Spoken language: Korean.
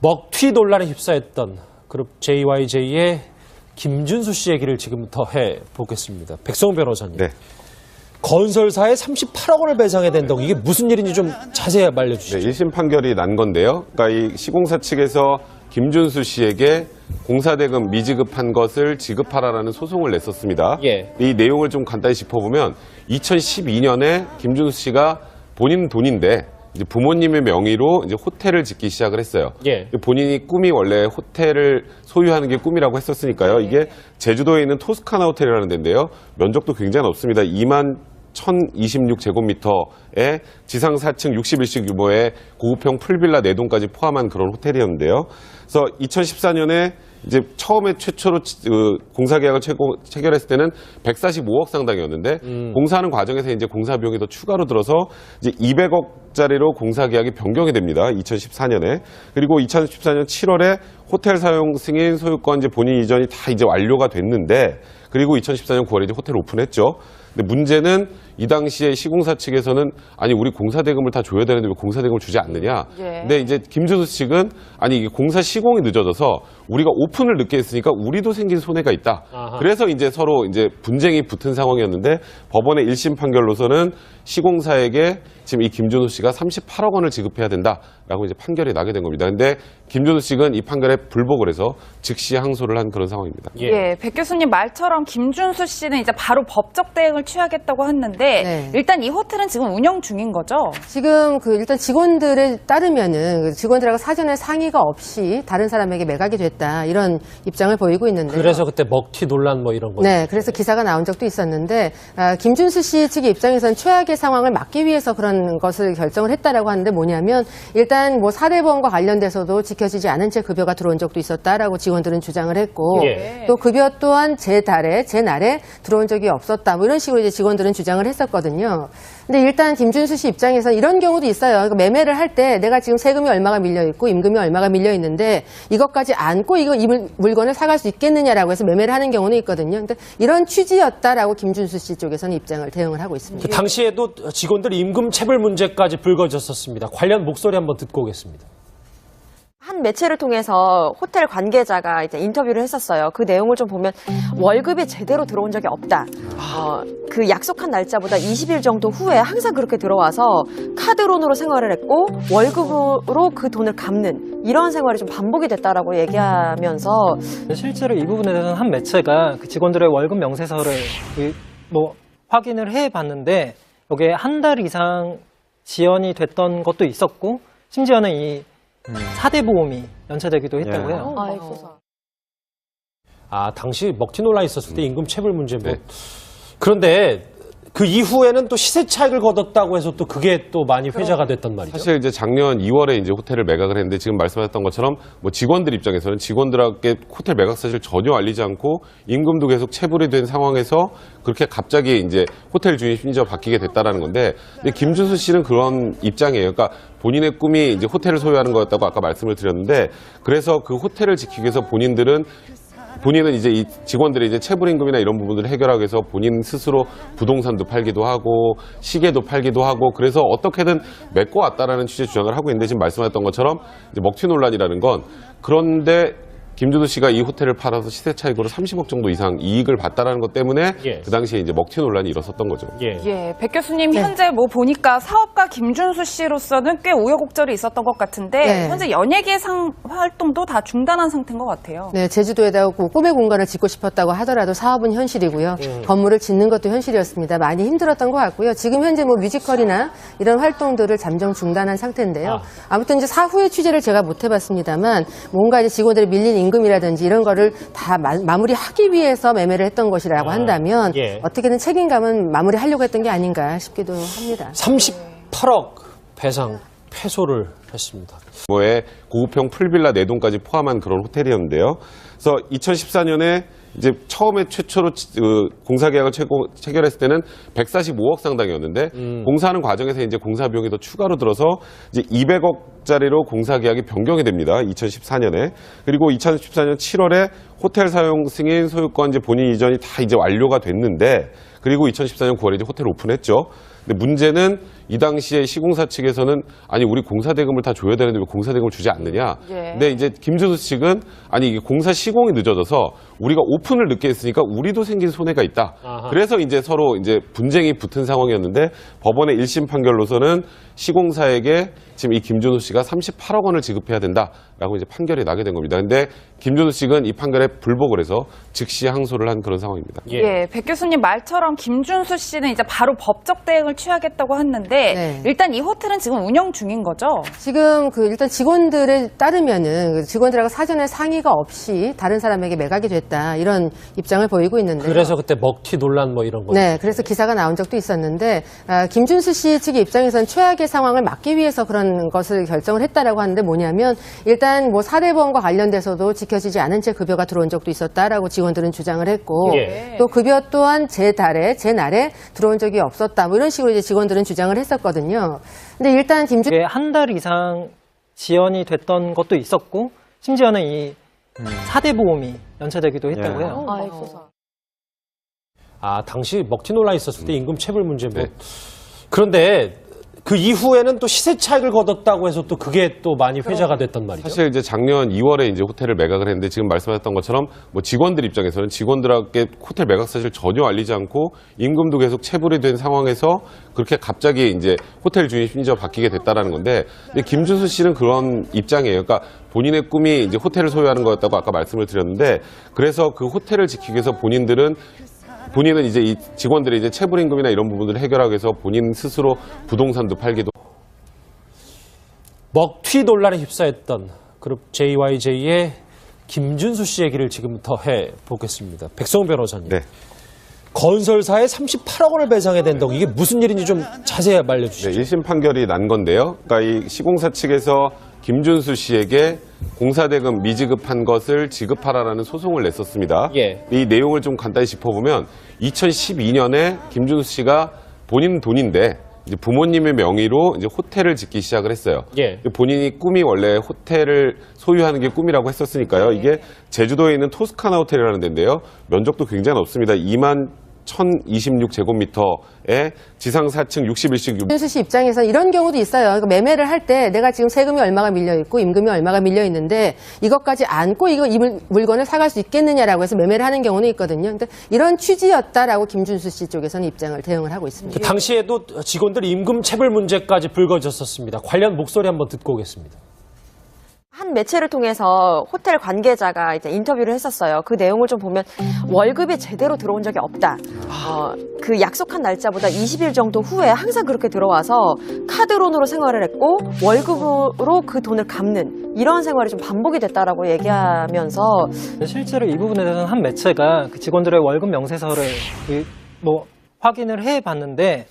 먹튀 논란에 휩싸였던 그룹 JYJ의 김준수 씨 얘기를 지금부터 해 보겠습니다. 백성훈 변호사님. 네. 건설사에 38억 원을 배상해야 된다고 이게 무슨 일인지 좀 자세히 알려주시죠. 네, 1심 판결이 난 건데요. 그러니까 이 시공사 측에서 김준수 씨에게 공사대금 미지급한 것을 지급하라라는 소송을 냈었습니다. 예. 이 내용을 좀 간단히 짚어보면 2012년에 김준수 씨가 본인 돈인데 이제 부모님의 명의로 이제 호텔을 짓기 시작을 했어요. 예. 본인이 꿈이 원래 호텔을 소유하는 게 꿈이라고 했었으니까요. 이게 제주도에 있는 토스카나 호텔이라는 데인데요. 면적도 굉장히 넓습니다. 2만 1026제곱미터의 지상 4층 61실 규모의 고급형 풀빌라 4동까지 포함한 그런 호텔이었는데요. 그래서 2014년에 이제 처음에 최초로 치- 그 공사 계약을 체결했을 때는 145억 상당이었는데 공사하는 과정에서 이제 공사 비용이 더 추가로 들어서 이제 200억 짜리로 공사 계약이 변경이 됩니다. 2014년에 그리고 2014년 7월에 호텔 사용 승인 소유권 이제 본인 이전이 다 이제 완료가 됐는데 그리고 2014년 9월에 이제 호텔 오픈했죠. 근데 문제는 이 당시에 시공사 측에서는 아니 우리 공사 대금을 다 줘야 되는데 왜 공사 대금을 주지 않느냐. 예. 근데 이제 김준수 측은 아니 이게 공사 시공이 늦어져서 우리가 오픈을 늦게 했으니까 우리도 생긴 손해가 있다. 아하. 그래서 이제 서로 이제 분쟁이 붙은 상황이었는데 법원의 1심 판결로서는 시공사에게 지금 이 김준호 씨가 38억 원을 지급해야 된다라고 이제 판결이 나게 된 겁니다. 근데 김준호 측은 이 판결에 불복을 해서 즉시 항소를 한 그런 상황입니다. 예. 예, 백 교수님 말처럼 김준수 씨는 이제 바로 법적 대응을 취하겠다고 했는데 네. 일단 이 호텔은 지금 운영 중인 거죠? 지금 그 일단 직원들에 따르면은 그 직원들하고 사전에 상의가 없이 다른 사람에게 매각이 됐다 이런 입장을 보이고 있는데 그래서 그때 먹튀 논란 뭐 이런 거. 네, 그래서 기사가 나온 적도 있었는데 아, 김준수 씨 측의 입장에서는 최악의 상황을 막기 위해서 그런 것을 결정을 했다라고 하는데 뭐냐면 일단 뭐 사대보험과 관련돼서도 지켜지지 않은 채 급여가 들어온 적도 있었다라고 직원들은 주장을 했고 예. 또 급여 또한 제 달에 제 날에 들어온 적이 없었다 뭐 이런 식으로 이제 직원들은 주장을 했었거든요. 근데 일단 김준수 씨 입장에서 이런 경우도 있어요. 그러니까 매매를 할 때 내가 지금 세금이 얼마가 밀려 있고 임금이 얼마가 밀려 있는데 이것까지 안고 이거 이 물- 물건을 사갈 수 있겠느냐라고 해서 매매를 하는 경우는 있거든요. 근데 이런 취지였다라고 김준수 씨 쪽에서는 입장을 대응을 하고 있습니다. 그 당시에도 직원들 임금 체불 문제까지 불거졌었습니다. 관련 목소리 한번 듣고 오겠습니다. 한 매체를 통해서 호텔 관계자가 이제 인터뷰를 했었어요. 그 내용을 좀 보면 월급이 제대로 들어온 적이 없다. 어, 그 약속한 날짜보다 20일 정도 후에 항상 그렇게 들어와서 카드론으로 생활을 했고 월급으로 그 돈을 갚는 이런 생활이 좀 반복이 됐다라고 얘기하면서 실제로 이 부분에 대해서는 한 매체가 그 직원들의 월급 명세서를 그뭐 확인을 해 봤는데 여기에 한달 이상 지연이 됐던 것도 있었고 심지어는 이 사대 보험이 연체되기도 했다고 예. 해요. 아, 당시 먹튀 논란이 있었을 때 임금 체불 문제 뭐. 네. 그런데 그 이후에는 또 시세 차익을 거뒀다고 해서 또 그게 또 많이 회자가 됐단 말이죠. 사실 이제 작년 2월에 이제 호텔을 매각을 했는데 지금 말씀하셨던 것처럼 뭐 직원들 입장에서는 직원들에게 호텔 매각 사실 전혀 알리지 않고 임금도 계속 체불이 된 상황에서 그렇게 갑자기 이제 호텔 주인 심지어 바뀌게 됐다라는 건데 근데 김준수 씨는 그런 입장이에요. 그러니까 본인의 꿈이 이제 호텔을 소유하는 거였다고 아까 말씀을 드렸는데 그래서 그 호텔을 지키기 위해서 본인들은 본인은 이제 이 직원들이 이제 체불 임금이나 이런 부분들을 해결하기 위해서 본인 스스로 부동산도 팔기도 하고 시계도 팔기도 하고 그래서 어떻게든 메꿔 왔다라는 취지의 주장을 하고 있는데 지금 말씀하셨던 것처럼 이제 먹튀 논란이라는 건 그런데 김준호 씨가 이 호텔을 팔아서 시세 차익으로 30억 정도 이상 이익을 봤다라는 것 때문에 예. 그 당시에 이제 먹튀 논란이 일었었던 거죠. 예. 예, 백 교수님 현재 뭐 보니까 사업가 김준수 씨로서는 꽤 우여곡절이 있었던 것 같은데 네. 현재 연예계 상 활동도 다 중단한 상태인 것 같아요. 네, 제주도에다가 그 꿈의 공간을 짓고 싶었다고 하더라도 사업은 현실이고요. 건물을 짓는 것도 현실이었습니다. 많이 힘들었던 것 같고요. 지금 현재 뭐 뮤지컬이나 이런 활동들을 잠정 중단한 상태인데요. 아. 아무튼 이제 사후의 취재를 제가 못 해봤습니다만 뭔가 이제 직원들이 밀린 임금이라든지 이런 거를 다 마, 무리하기 위해서 매매를 했던 것이라고 아, 한다면 예. 어떻게든 책임감은 마무리하려고 했던 게 아닌가 싶기도 합니다. 38억 배상 패소를 했습니다. 뭐에 고급형 풀빌라 4동까지 포함한 그런 호텔이었는데요. 그래서 2014년에 이제 처음에 최초로 치- 그 공사 계약을 체고, 체결했을 때는 145억 상당이었는데 공사하는 과정에서 이제 공사 비용이 더 추가로 들어서 이제 200억짜리로 공사 계약이 변경이 됩니다. 2014년에 그리고 2014년 7월에 호텔 사용 승인 소유권 이제 본인 이전이 다 이제 완료가 됐는데 그리고 2014년 9월에 이제 호텔 오픈했죠. 근데 문제는 이 당시에 시공사 측에서는 아니 우리 공사 대금을 다 줘야 되는데 왜 공사 대금을 주지 않느냐. 예. 근데 이제 김준수 측은 아니 이게 공사 시공이 늦어져서 우리가 오픈을 늦게 했으니까 우리도 생긴 손해가 있다. 아하. 그래서 이제 서로 이제 분쟁이 붙은 상황이었는데 법원의 1심 판결로서는 시공사에게 지금 이 김준수 씨가 38억 원을 지급해야 된다라고 이제 판결이 나게 된 겁니다. 근데 김준수 측은 이 판결에 불복을 해서 즉시 항소를 한 그런 상황입니다. 예. 예, 백 교수님 말처럼 김준수 씨는 이제 바로 법적 대응을 취하겠다고 했는데 네. 일단 이 호텔은 지금 운영 중인 거죠? 지금 그 일단 직원들에 따르면은 그 직원들하고 사전에 상의가 없이 다른 사람에게 매각이 됐다 이런 입장을 보이고 있는데. 그래서 그때 먹튀 논란 뭐 이런 거. 네, 그래서 기사가 나온 적도 있었는데 아, 김준수 씨 측의 입장에서는 최악의 상황을 막기 위해서 그런 것을 결정을 했다라고 하는데 뭐냐면 일단 뭐 사대보험과 관련돼서도 지켜지지 않은 채 급여가 들어온 적도 있었다라고 직원들은 주장을 했고 예. 또 급여 또한 제 달에 제 날에 들어온 적이 없었다 뭐 이런 식으로 이제 직원들은 주장을 했 었거든요. 근데 일단 김준 이게 한 달 이상 지연이 됐던 것도 있었고 심지어는 이 사대 보험이 연체되기도 했다고 예. 해요. 아이고. 아, 당시 먹튀 논란이 있었을 때 임금 체불 문제 뭐. 네. 그런데 그 이후에는 또 시세 차익을 거뒀다고 해서 또 그게 또 많이 회자가 됐단 말이죠. 사실 이제 작년 2월에 이제 호텔을 매각을 했는데 지금 말씀하셨던 것처럼 뭐 직원들 입장에서는 직원들에게 호텔 매각 사실 전혀 알리지 않고 임금도 계속 체불이 된 상황에서 그렇게 갑자기 이제 호텔 주인 심지어 바뀌게 됐다라는 건데 근데 김준수 씨는 그런 입장이에요. 그러니까 본인의 꿈이 이제 호텔을 소유하는 거였다고 아까 말씀을 드렸는데 그래서 그 호텔을 지키기 위해서 본인들은 본인은 이제 이 직원들의 이제 체불 임금이나 이런 부분들을 해결하기 위해서 본인 스스로 부동산도 팔기도 먹튀 논란에 휩싸였던 그룹 JYJ의 김준수 씨 얘기를 지금부터 해 보겠습니다. 백성훈 변호사님. 네. 건설사에 38억 원을 배상해야 된다고 이게 무슨 일인지 좀 자세히 알려주시죠. 네, 1심 판결이 난 건데요. 그러니까 이 시공사 측에서 김준수 씨에게 공사대금 미지급한 것을 지급하라라는 소송을 냈었습니다. 예. 이 내용을 좀 간단히 짚어보면 2012년에 김준수 씨가 본인 돈인데 이제 부모님의 명의로 이제 호텔을 짓기 시작을 했어요. 예. 본인이 꿈이 원래 호텔을 소유하는 게 꿈이라고 했었으니까요. 이게 제주도에 있는 토스카나 호텔이라는 데인데요. 면적도 굉장히 넓습니다. 2만 1026제곱미터에 지상 4층 61씩 김준수 씨 입장에서 이런 경우도 있어요. 그러니까 매매를 할 때 내가 지금 세금이 얼마가 밀려 있고 임금이 얼마가 밀려 있는데 이것까지 안고 이거 이 물- 물건을 사갈 수 있겠느냐라고 해서 매매를 하는 경우는 있거든요. 근데 이런 취지였다라고 김준수 씨 쪽에서는 입장을 대응을 하고 있습니다. 그 당시에도 직원들 임금 체불 문제까지 불거졌었습니다. 관련 목소리 한번 듣고 오겠습니다. 한 매체를 통해서 호텔 관계자가 이제 인터뷰를 했었어요. 그 내용을 좀 보면 월급이 제대로 들어온 적이 없다. 어, 그 약속한 날짜보다 20일 정도 후에 항상 그렇게 들어와서 카드론으로 생활을 했고 월급으로 그 돈을 갚는 이런 생활이 좀 반복이 됐다라고 얘기하면서 실제로 이 부분에 대해서는 한 매체가 그 직원들의 월급 명세서를 그 뭐 확인을 해 봤는데